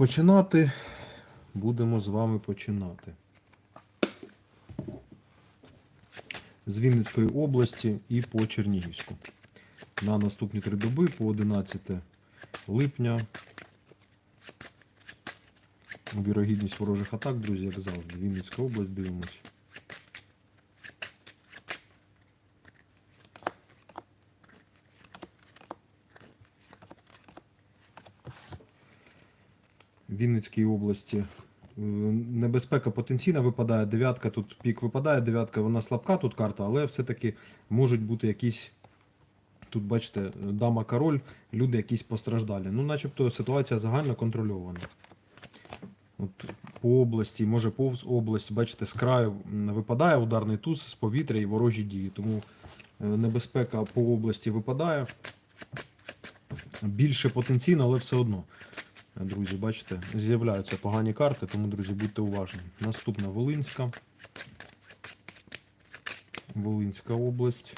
починати. Будемо з вами починати. З Вінницької області і по Чернігівську. На наступні три доби по 11 липня. Вірогідність ворожих атак, друзі, як завжди. Вінницька область, дивимось. Вінницькій області. Е, Небезпека потенційна випадає, дев'ятка, тут пік випадає, дев'ятка, вона слабка тут карта, але все-таки можуть бути якісь. Тут, бачите, дама король, люди якісь постраждалі. Ну, начебто ситуація загально контрольована. От по області, може повз область, бачите, з краю випадає ударний туз з повітря і ворожі дії. Тому е, небезпека по області випадає. Більше потенційно, але все одно. Друзі, бачите, з'являються погані карти, тому, друзі, будьте уважні. Наступна Волинська. Волинська область.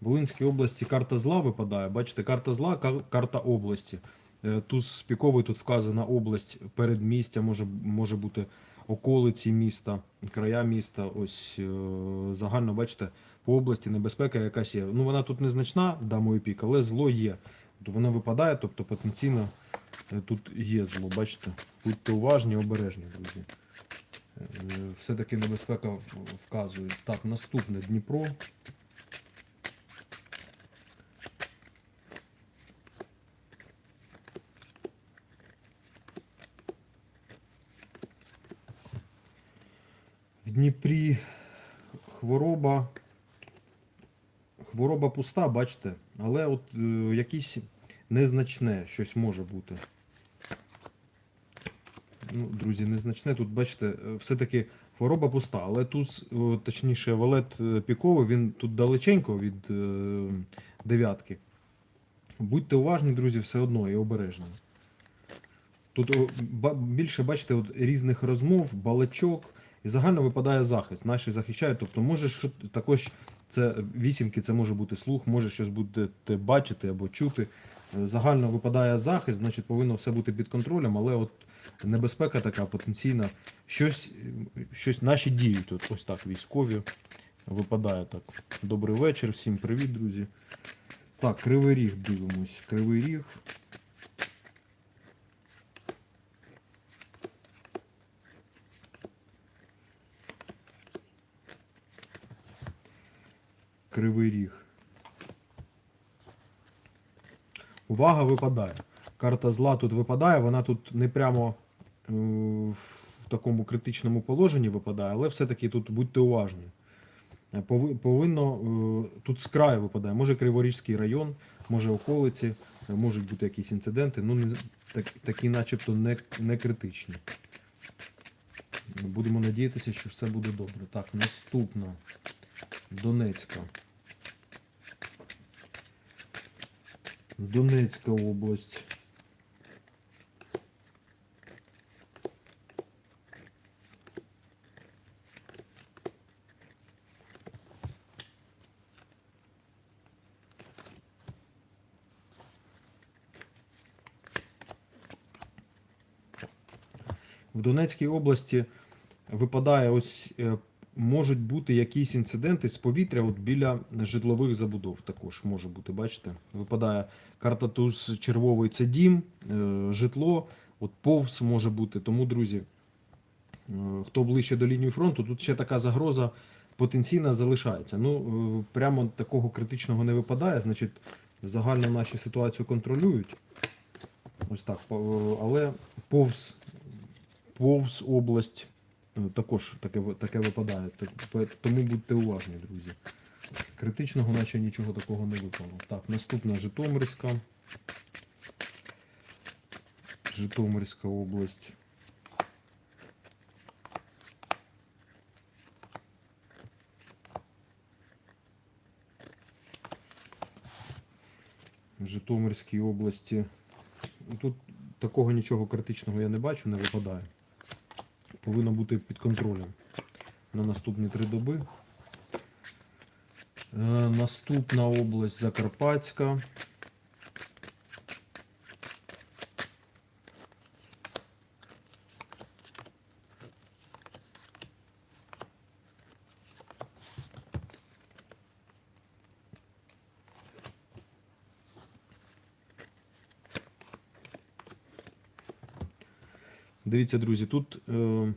Волинській області карта зла випадає. Бачите, карта зла, карта області. Е, Туз піковий тут вказана область, передмістя, може, може бути околиці міста, края міста. Ось е, загально, бачите, по області небезпека якась є. Ну вона тут незначна, дамою пік, але зло є. Тобто воно випадає, тобто потенційно е, тут є зло. Бачите? Будьте уважні, обережні, друзі. Е, Все-таки небезпека вказує. Так, наступне Дніпро. Дніпрі хвороба. Хвороба пуста, бачите, але от е, якісь незначне щось може бути. Ну, друзі, незначне. Тут, бачите, е, все-таки хвороба пуста, але тут, е, точніше, валет е, піковий, він тут далеченько від е, дев'ятки. Будьте уважні, друзі, все одно і обережні. Тут більше, бачите, от різних розмов, балачок, і загально випадає захист. Наші захищають. Тобто, може, також це вісімки, це може бути слух, може щось будете бачити або чути. Е, Загально випадає захист, значить повинно все бути під контролем, але от небезпека така потенційна. Щось, щось наші діють. От, ось так, військові. Випадає так. Добрий вечір, всім привіт, друзі. Так, Кривий Ріг дивимось. Кривий Ріг. Кривий Ріг. Увага випадає. Карта зла тут випадає, вона тут не прямо е, в такому критичному положенні випадає, але все-таки тут будьте уважні. Е, Повинно е, тут з краю випадає. Може Криворізький район, може околиці, можуть бути якісь інциденти, ну так, такі начебто не, не критичні. Будемо надіятися, що все буде добре. Так, наступна. Донецька. Донецька область. В Донецькій області випадає ось е, можуть бути якісь інциденти з повітря от біля житлових забудов. Також може бути, бачите. Випадає карта туз червовий це дім, е, житло, от повз може бути. Тому, друзі, е, хто ближче до лінії фронту, тут ще така загроза потенційна залишається. Ну, е, прямо такого критичного не випадає, значить, загально наші ситуацію контролюють. Ось так. Але повз, повз область також таке, таке випадає. Тому будьте уважні, друзі. Критичного, наче нічого такого не випало. Так, наступна Житомирська. Житомирська область. Житомирській області. Тут такого нічого критичного я не бачу, не випадає. Повинно бути під контролем на наступні три доби. Е, Наступна область Закарпатська. Дивіться, друзі, тут е,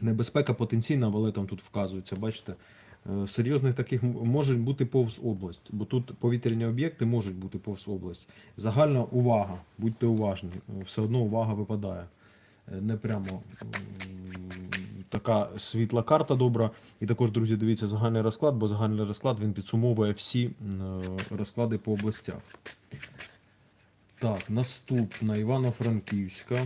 небезпека потенційна, але там тут вказується, бачите. Е, Серйозних таких можуть бути повз область, бо тут повітряні об'єкти можуть бути повз область. Загальна увага, будьте уважні, е, все одно увага випадає. Е, Не прямо така світла карта добра. І також, друзі, дивіться загальний розклад, бо загальний розклад він підсумовує всі розклади по областях. Так, наступна Івано-Франківська.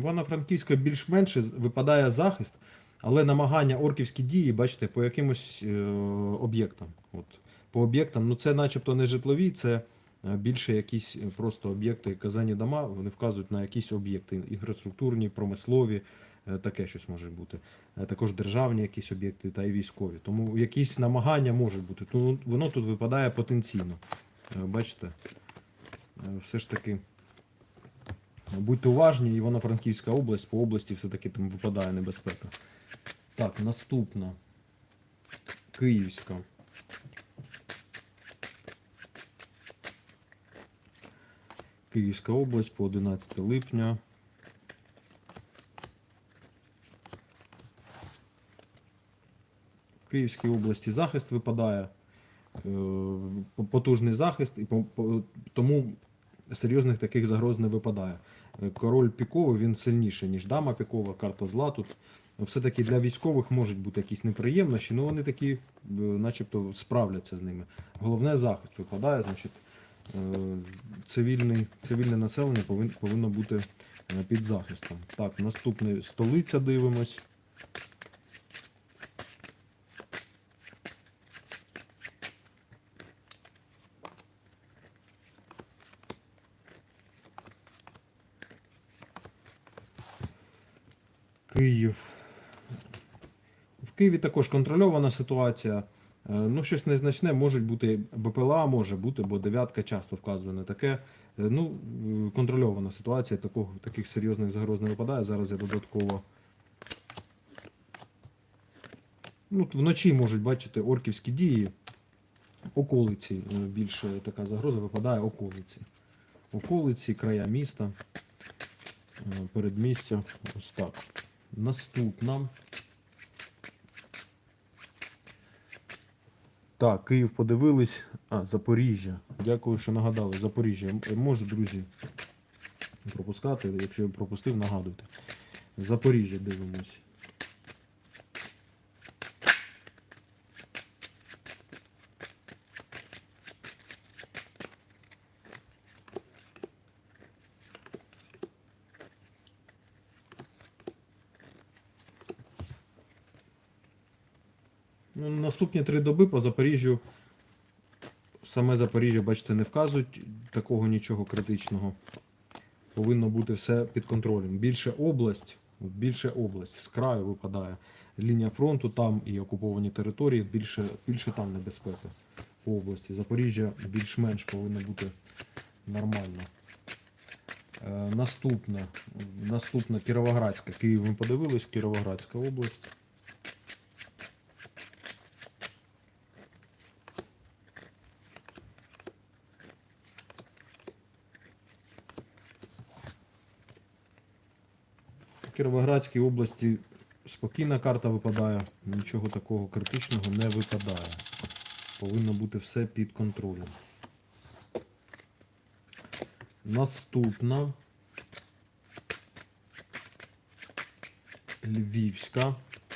Івано-Франківська більш-менш випадає захист, але намагання орківські дії, бачите, по якимось е, об'єктам. От. По об'єктам, ну це начебто не житлові, це е, більше якісь е, просто об'єкти, казані дома, вони вказують на якісь об'єкти інфраструктурні, промислові, е, таке щось може бути. Також державні якісь об'єкти та й військові. Тому якісь намагання можуть бути. Тому воно тут випадає потенційно. Бачите, все ж таки. Будьте уважні, Івано-Франківська область, по області все-таки там випадає небезпека. Так, наступна. Київська. Київська область по 11 липня. В Київській області захист випадає. е, Потужний захист, і тому серйозних таких загроз не випадає. Король піковий він сильніший, ніж дама пікова, карта зла тут. Все-таки для військових можуть бути якісь неприємності, але вони такі, е, начебто, справляться з ними. Головне захист викладає, значить, е, цивільний, цивільне населення повинно бути е, під захистом. Так, наступне столиця дивимось. Київ. В Києві також контрольована ситуація. Е, Ну, щось незначне, можуть бути БПЛА, може бути, бо дев'ятка часто вказує на таке. Е, Ну, е, контрольована ситуація, такого, таких серйозних загроз не випадає. Зараз я додатково. Ну, вночі можуть бачити орківські дії. Околиці більше така загроза випадає околиці. Околиці, края міста, передмістя. Ось так. Наступна. Так, Київ подивились. А, Запоріжжя. Дякую, що нагадали. Запоріжжя. Можу, друзі, пропускати. Якщо я пропустив, нагадуйте. Запоріжжя дивимось. Ну, наступні три доби по Запоріжжю. Саме Запоріжжя, бачите, не вказують такого нічого критичного. Повинно бути все під контролем. Більше область, більше область, з краю випадає. Лінія фронту там і окуповані території, більше, більше там небезпека по області. Запоріжжя більш-менш повинно бути нормально. Е, наступна Кіровоградська. Київ ми подивились, Кіровоградська область. В Кіровоградській області спокійна карта випадає, нічого такого критичного не випадає. Повинно бути все під контролем. Наступна. Львівська.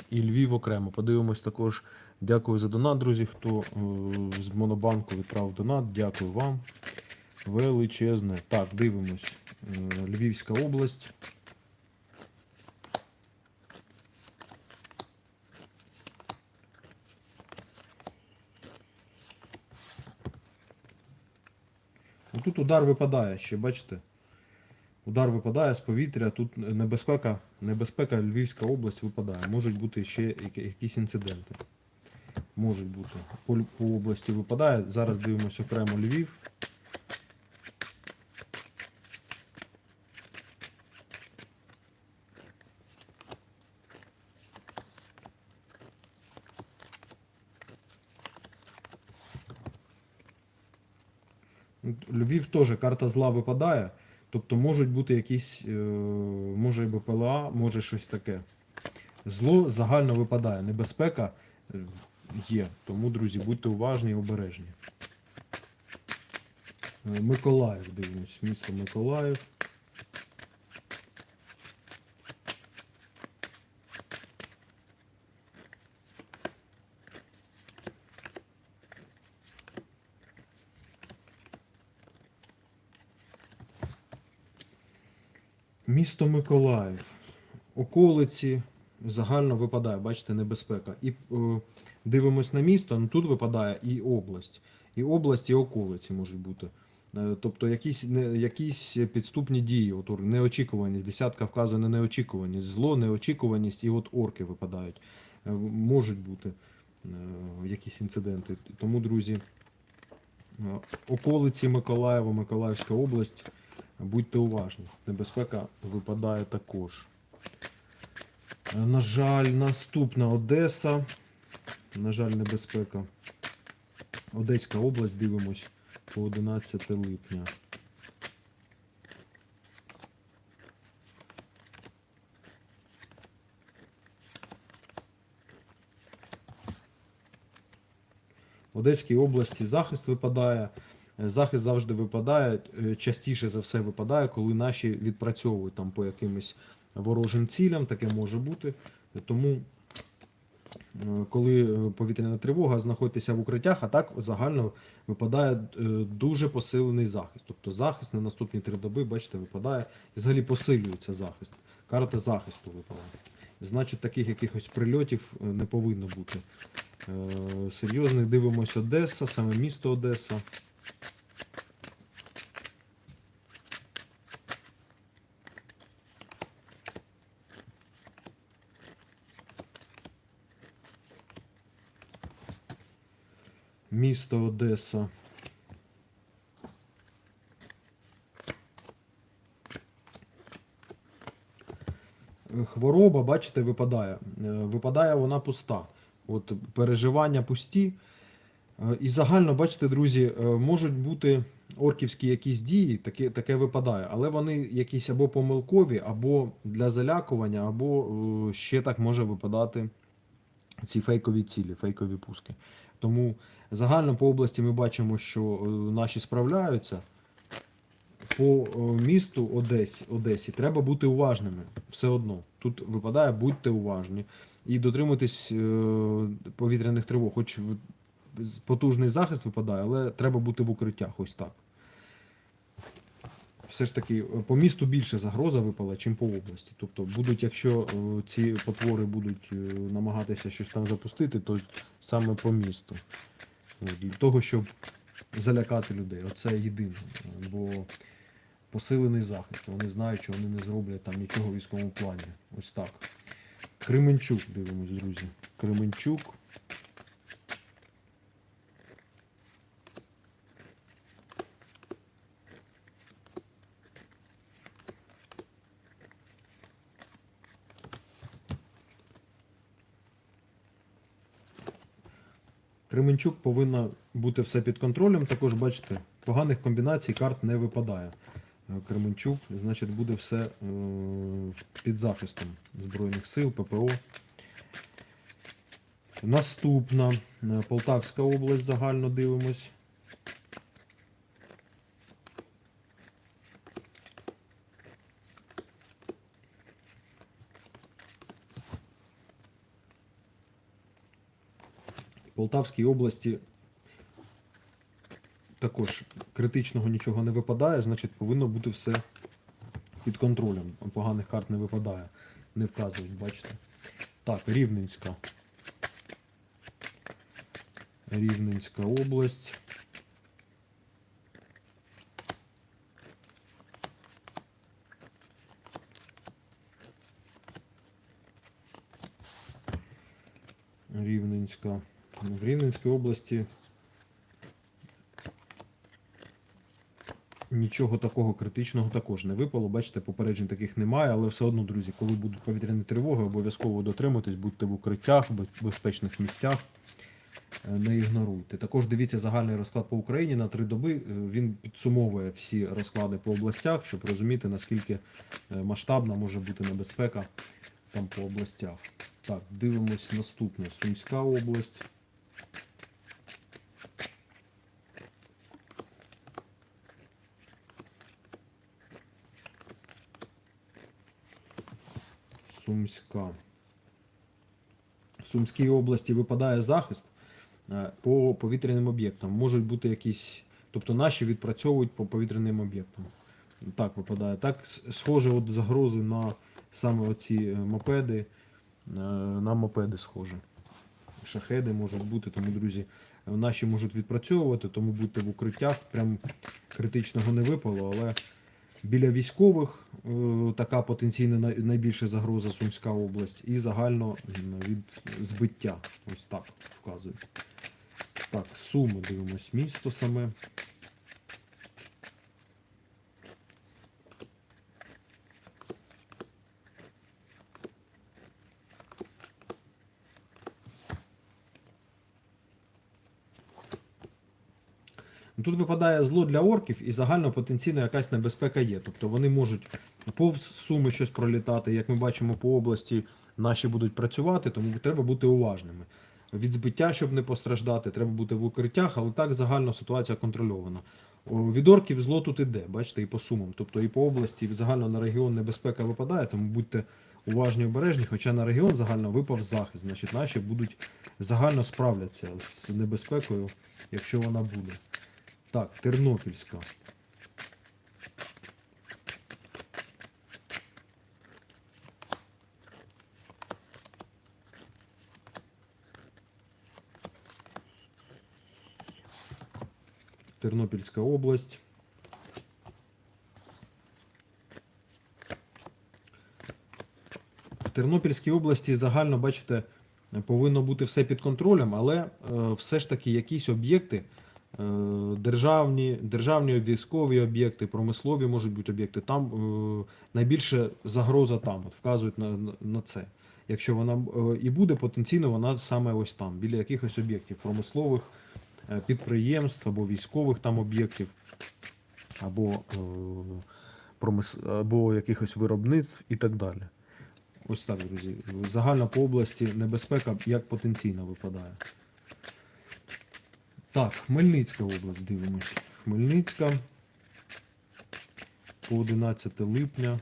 І Львів окремо. Подивимось також. Дякую за донат, друзі. Хто е, з Монобанку відправив донат. Дякую вам. Величезне. Так, дивимось. Е, Львівська область. Тут удар випадає ще, бачите? Удар випадає з повітря, тут небезпека, небезпека Львівська область випадає. Можуть бути ще якісь інциденти. Можуть бути. По, по області випадає. Зараз дивимося окремо Львів. Львів теж карта зла випадає. Тобто можуть бути якісь, е, може і БПЛА, може щось таке. Зло загально випадає. Небезпека е, є. Тому, друзі, будьте уважні і обережні. Е, Миколаїв дивимось. Місто Миколаїв. Місто Миколаїв. Околиці загально випадає, бачите, небезпека. І е, дивимось на місто, ну тут випадає і область. І область, і околиці можуть бути. Е, тобто якісь, не, якісь підступні дії, от, неочікуваність, десятка вказує на неочікуваність, зло, неочікуваність, і от орки випадають. Е, можуть бути е, якісь інциденти. Тому, друзі, е, околиці Миколаєва, Миколаївська область. Будьте уважні, небезпека випадає також. Е, На жаль, наступна Одеса. На жаль, небезпека. Одеська область дивимось по 11 липня. В Одеській області захист випадає. Захист завжди випадає, е, частіше за все випадає, коли наші відпрацьовують там по якимось ворожим цілям, таке може бути. Тому, е, коли е, повітряна тривога, знаходитеся в укриттях, а так загально випадає дуже посилений захист. Тобто захист на наступні три доби, бачите, випадає і взагалі посилюється захист. Карта захисту випала. Значить, таких якихось прильотів не повинно бути. Серйозних дивимося Одеса, саме місто Одеса. Місто Одеса. Хвороба, бачите, випадає. Е, Випадає вона пуста. От переживання пусті. Е, І загально, бачите, друзі, е, можуть бути орківські якісь дії, таке, таке випадає, але вони якісь або помилкові, або для залякування, або е, ще так може випадати ці фейкові цілі, фейкові пуски. Тому загально по області ми бачимо, що наші справляються. По місту Одесі, Одесі треба бути уважними все одно. Тут випадає, будьте уважні і дотримуйтесь повітряних тривог. Хоч потужний захист випадає, але треба бути в укриттях ось так. Все ж таки, е, по місту більше загроза випала, чим по області. Тобто, будуть, якщо е, ці потвори будуть е, намагатися щось там запустити, то саме по місту. Для того, щоб залякати людей. Оце єдине. Бо посилений захист. Вони знають, що вони не зроблять там нічого в військовому плані. Ось так. Кременчук, дивимось, друзі. Кременчук. Кременчук повинна бути все під контролем. Також бачите, поганих комбінацій карт не випадає. Е, Кременчук, значить, буде все е, під захистом Збройних сил, ППО. Наступна е, Полтавська область загально дивимось. Полтавській області також критичного нічого не випадає, значить повинно бути все під контролем. Поганих карт не випадає, не вказують, бачите. Так, Рівненська. Рівненська область. Рівненська. В Рівненській області нічого такого критичного також не випало. Бачите, попереджень таких немає, але все одно, друзі, коли будуть повітряні тривоги, обов'язково дотримуйтесь, будьте в укриттях, в безпечних місцях. Е, Не ігноруйте. Також дивіться загальний розклад по Україні на три доби. Е, Він підсумовує всі розклади по областях, щоб розуміти, наскільки е, масштабна може бути небезпека там по областях. Так, дивимось наступне. Сумська область. Сумська. В Сумській області випадає захист е, по повітряним об'єктам. Можуть бути якісь. Тобто наші відпрацьовують по повітряним об'єктам. Так випадає. Так, схоже, от загрози на саме оці е, мопеди. е, На мопеди схоже. Шахеди можуть бути, тому, друзі, наші можуть відпрацьовувати, тому будьте в укриттях. Прям критичного не випало, але біля військових е, така потенційна найбільша загроза Сумська область і загально від збиття. Ось так вказують. Так, Суми дивимось, місто саме. Тут випадає зло для орків і загально потенційно якась небезпека є. Тобто вони можуть повз суми щось пролітати. Як ми бачимо по області, наші будуть працювати, тому треба бути уважними. Від збиття, щоб не постраждати, треба бути в укриттях, але так загально ситуація контрольована. Від орків зло тут іде, бачите, і по сумам. Тобто і по області, і загально на регіон небезпека випадає, тому будьте уважні обережні, хоча на регіон загально випав захист. Значить, наші будуть загально справляться з небезпекою, якщо вона буде. Так, Тернопільська. Тернопільська область. В Тернопільській області загально, бачите, повинно бути все під контролем, але е, все ж таки якісь об'єкти, державні, державні військові об'єкти, промислові можуть бути об'єкти. Там е, найбільше загроза там, от вказують на, на, це. Якщо вона е, і буде, потенційно вона саме ось там, біля якихось об'єктів промислових, е, підприємств або військових там об'єктів, або, е, промис... або якихось виробництв і так далі. Ось так, друзі. Загальна по області небезпека як потенційна випадає. Так, Хмельницька область дивимось. Хмельницька. По 11 липня.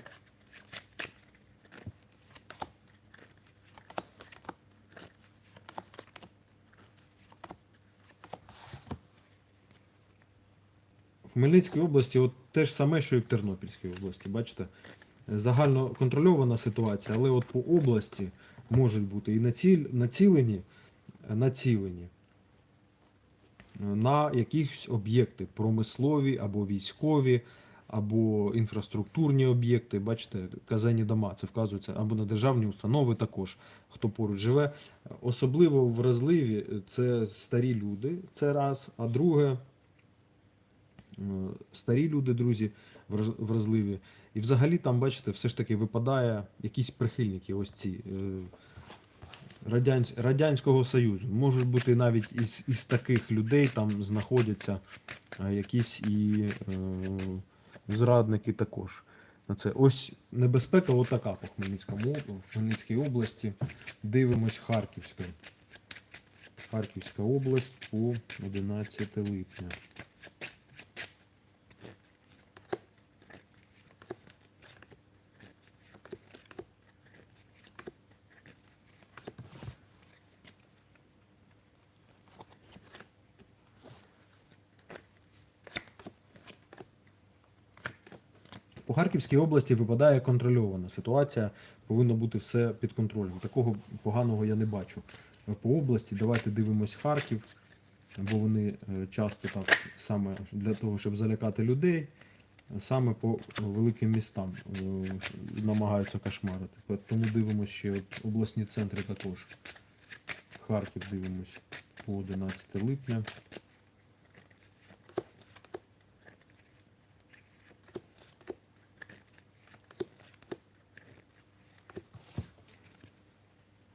В Хмельницькій області от те ж саме, що і в Тернопільській області. Бачите? Загально контрольована ситуація, але от по області можуть бути і націлені, націлені на якісь об'єкти промислові або військові, або інфраструктурні об'єкти. Бачите, казенні дома, це вказується, або на державні установи також, хто поруч живе. Особливо вразливі це старі люди, це раз. А друге, е, старі люди, друзі, враз- вразливі. І взагалі там, бачите, все ж таки випадає якісь прихильники, ось ці е, Радянсь- Радянського Союзу. Можуть бути навіть із, із таких людей там знаходяться е, якісь і е, зрадники також. Це. Ось небезпека отака по Хмельницькому, в Хмельницькій області. Дивимось Харківська. Харківська область по 11 липня. По Харківській області випадає контрольована ситуація, повинно бути все під контролем. Такого поганого я не бачу. По області давайте дивимось Харків, бо вони е, часто так саме для того, щоб залякати людей, саме по великим містам е, намагаються кошмарити. Тому дивимося ще от обласні центри також. Харків дивимось по 11 липня.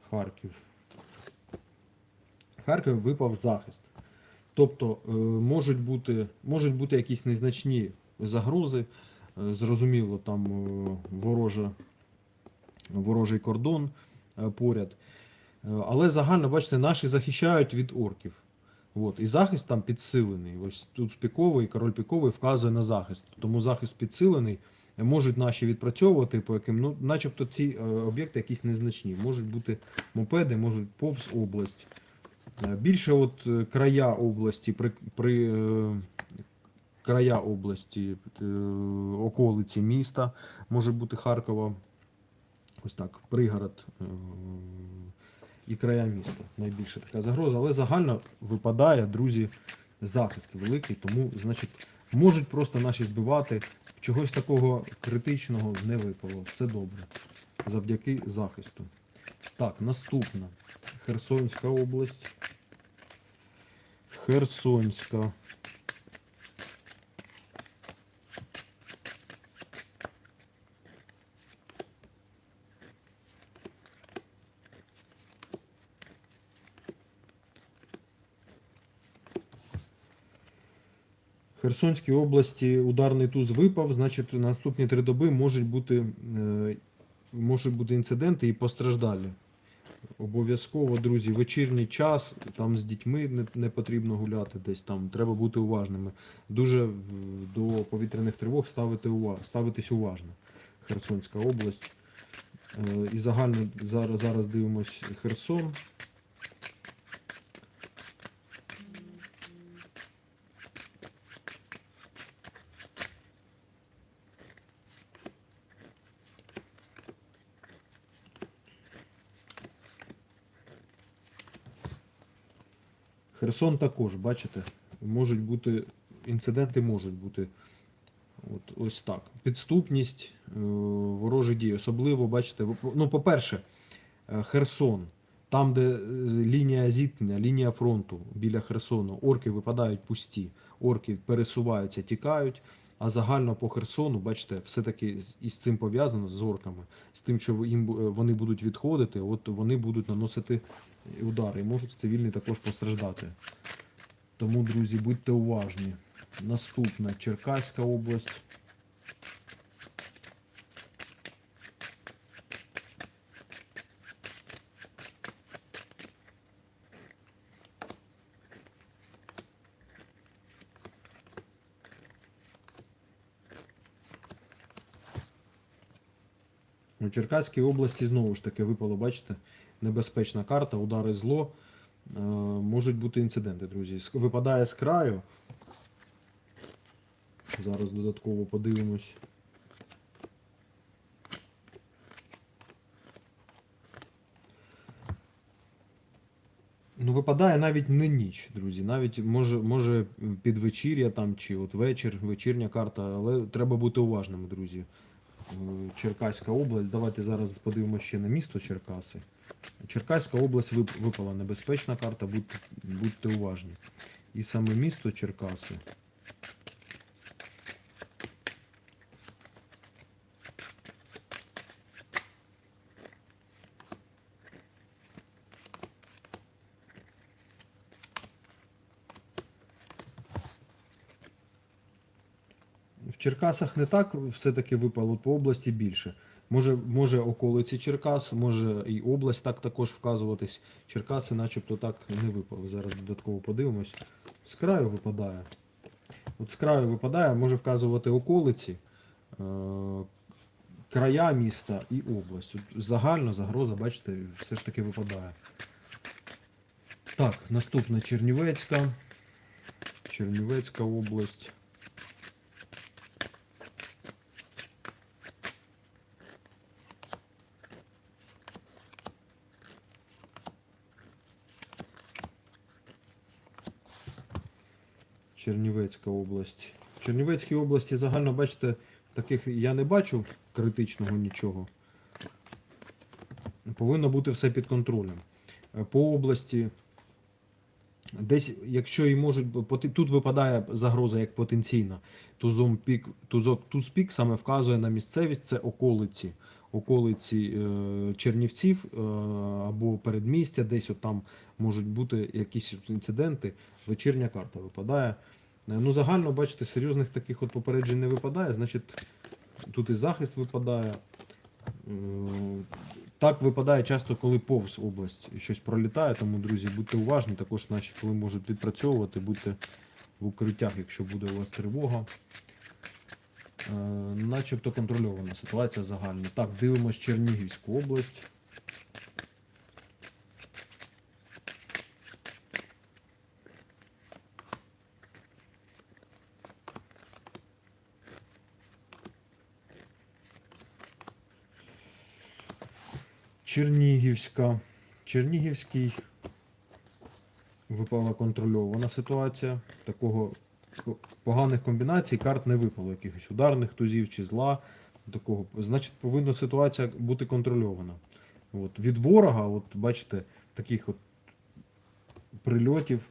Харків. Харків випав захист. Тобто е, можуть бути, можуть бути якісь незначні загрози. Е, Зрозуміло, там е, ворожа, ворожий кордон поряд. Але загально, бачите, наші захищають від орків. От. І захист там підсилений. Ось тут піковий, король піковий вказує на захист. Тому захист підсилений. Можуть наші відпрацьовувати, по яким, ну, начебто ці е, об'єкти якісь незначні. Можуть бути мопеди, можуть повз область. Е, Більше от е, края області, при, при края області, околиці міста, може бути Харкова, ось так, пригород і края міста. Найбільша така загроза. Але загально випадає, друзі, захист великий, тому, значить, можуть просто наші збивати. Чогось такого критичного не випало. Це добре. Завдяки захисту. Так, наступна. Херсонська область. Херсонська. Херсонській області ударний туз випав, значить на наступні три доби можуть бути, е, можуть бути інциденти і постраждалі. Обов'язково, друзі, вечірній час, там з дітьми не, не потрібно гуляти десь там, треба бути уважними. Дуже до повітряних тривог ставити увагу, ставитись уважно. Херсонська область. Е, І загально зараз, зараз дивимось Херсон. Херсон також, бачите, можуть бути інциденти можуть бути. От, ось так. Підступність, е, ворожі дії. Особливо, бачите, ну, по-перше, е, Херсон, там, де е, лінія зіткнення, лінія фронту біля Херсону, орки випадають пусті, орки пересуваються, тікають. А загально по Херсону, бачите, все-таки із цим пов'язано з орками, з тим, що їм е, вони будуть відходити, от вони будуть наносити удари і можуть цивільні також постраждати. Тому, друзі, будьте уважні. Наступна Черкаська область. У Черкаській області знову ж таки випало, бачите, небезпечна карта, удари зло. Е, можуть бути інциденти, друзі. Випадає з краю. Зараз додатково подивимось. Ну, випадає навіть не ніч, друзі. Навіть може, може під вечір'я там чи от вечір, вечірня карта, але треба бути уважними, друзі. Е, Черкаська область. Давайте зараз подивимося ще на місто Черкаси. Черкаська область випала небезпечна карта, будьте, будьте уважні. І саме місто Черкаси. Черкасах не так все-таки випало, по області більше. Може, може околиці Черкас, може і область так також вказуватись. Черкаси начебто так не випали. Зараз додатково подивимось. З краю випадає. От з краю випадає, може вказувати околиці, е- края міста і область. От загально загроза, бачите, все ж таки випадає. Так, наступна Чернівецька. Чернівецька область. Чернівецька область. В Чернівецькій області загально, бачите, таких я не бачу критичного нічого. Повинно бути все під контролем. е, по області. Десь, якщо і можуть тут випадає загроза як потенційна, тузом пік, тузок туз пік саме вказує на місцевість, це околиці, околиці е, Чернівців е, або передмістя, десь от там можуть бути якісь інциденти. Вечірня карта випадає. Е, Ну, загально, бачите, серйозних таких от попереджень не випадає, значить, тут і захист випадає. Е, Так випадає часто, коли повз область щось пролітає, тому, друзі, будьте уважні, також наші, коли можуть відпрацьовувати, будьте в укриттях, якщо буде у вас тривога. Е, Начебто контрольована ситуація загальна. Так, дивимось Чернігівську область. Чернігівська. Чернігівський випала контрольована ситуація. Такого поганих комбінацій карт не випало, якихось ударних тузів чи зла. Такого. Значить, повинна ситуація бути контрольована. От. Від ворога, от бачите, таких от прильотів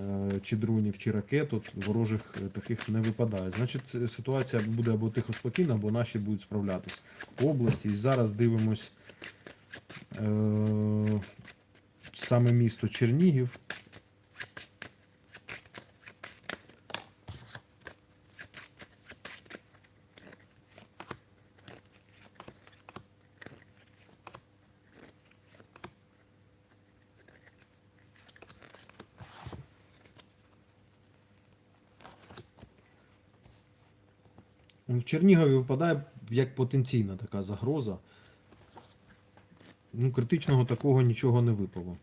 е, чи дронів, чи ракет, от ворожих е, таких не випадає. Значить, ситуація буде або тихо спокійна, або наші будуть справлятись по області. І зараз дивимось е, саме місто Чернігів. Чернігові випадає як потенційна така загроза. Ну, критичного такого нічого не випало.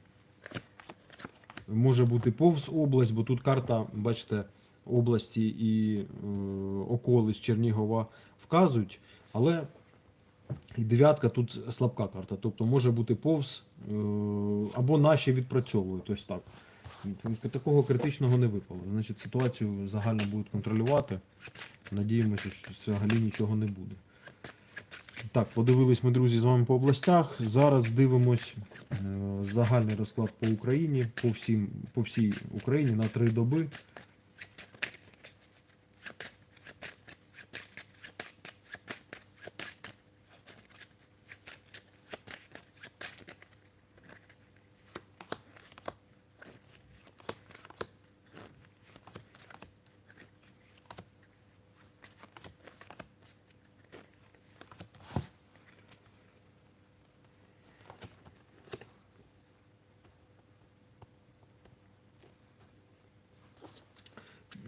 Може бути повз область, бо тут карта, бачите, області і е, околиць Чернігова вказують, але і дев'ятка тут слабка карта. Тобто може бути повз е, або наші відпрацьовують. Ось так. Такого критичного не випало. Значить, ситуацію загально будуть контролювати. Надіємося, що взагалі нічого не буде. Так, подивились ми, друзі, з вами по областях. Зараз дивимось е, загальний розклад по Україні, по, всім, по всій Україні на три доби.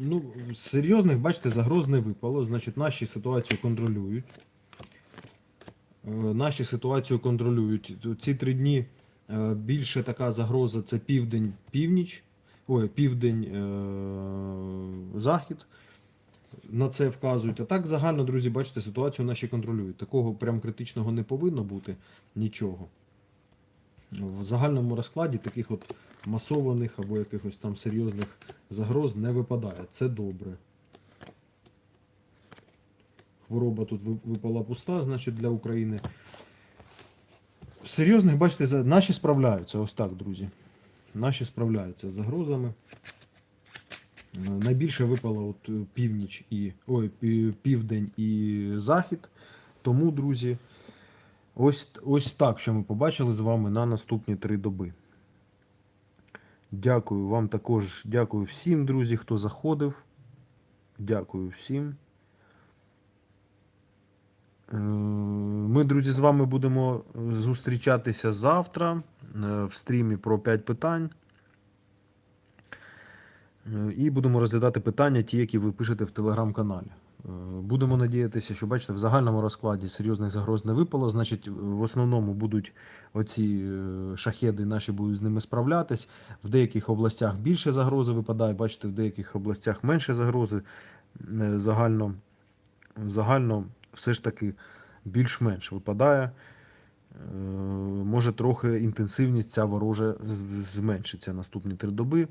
Ну, серйозних, бачите, загроз не випало. Значить, наші ситуацію контролюють. Е, Наші ситуацію контролюють. Ці три дні е, більше така загроза це південь, північ, ой, південь, е. На це вказують. А так загально, друзі, бачите, ситуацію наші контролюють. Такого прям критичного не повинно бути нічого. В загальному розкладі таких от масованих або якихось там серйозних загроз не випадає. Це добре. Хвороба тут випала пуста, значить, для України. Серйозних, бачите, наші справляються. Ось так, друзі. Наші справляються з загрозами. Найбільше випало от е, північ і ой, південь і захід. Тому, друзі, ось, ось так, що ми побачили з вами на наступні три доби. Дякую вам також. Дякую всім, друзі, хто заходив. Дякую всім. Е, Ми, друзі, з вами будемо зустрічатися завтра е, в стрімі про 5 питань. Е, І будемо розглядати питання, ті, які ви пишете в телеграм-каналі. Будемо надіятися, що бачите, в загальному розкладі серйозних загроз не випало. Значить, в основному будуть оці е, шахеди, наші будуть з ними справлятись. В деяких областях більше загрози випадає, бачите, в деяких областях менше загрози. Е, Загально, загально все ж таки більш-менш випадає. Е, Може трохи інтенсивність ця ворожа зменшиться наступні три доби.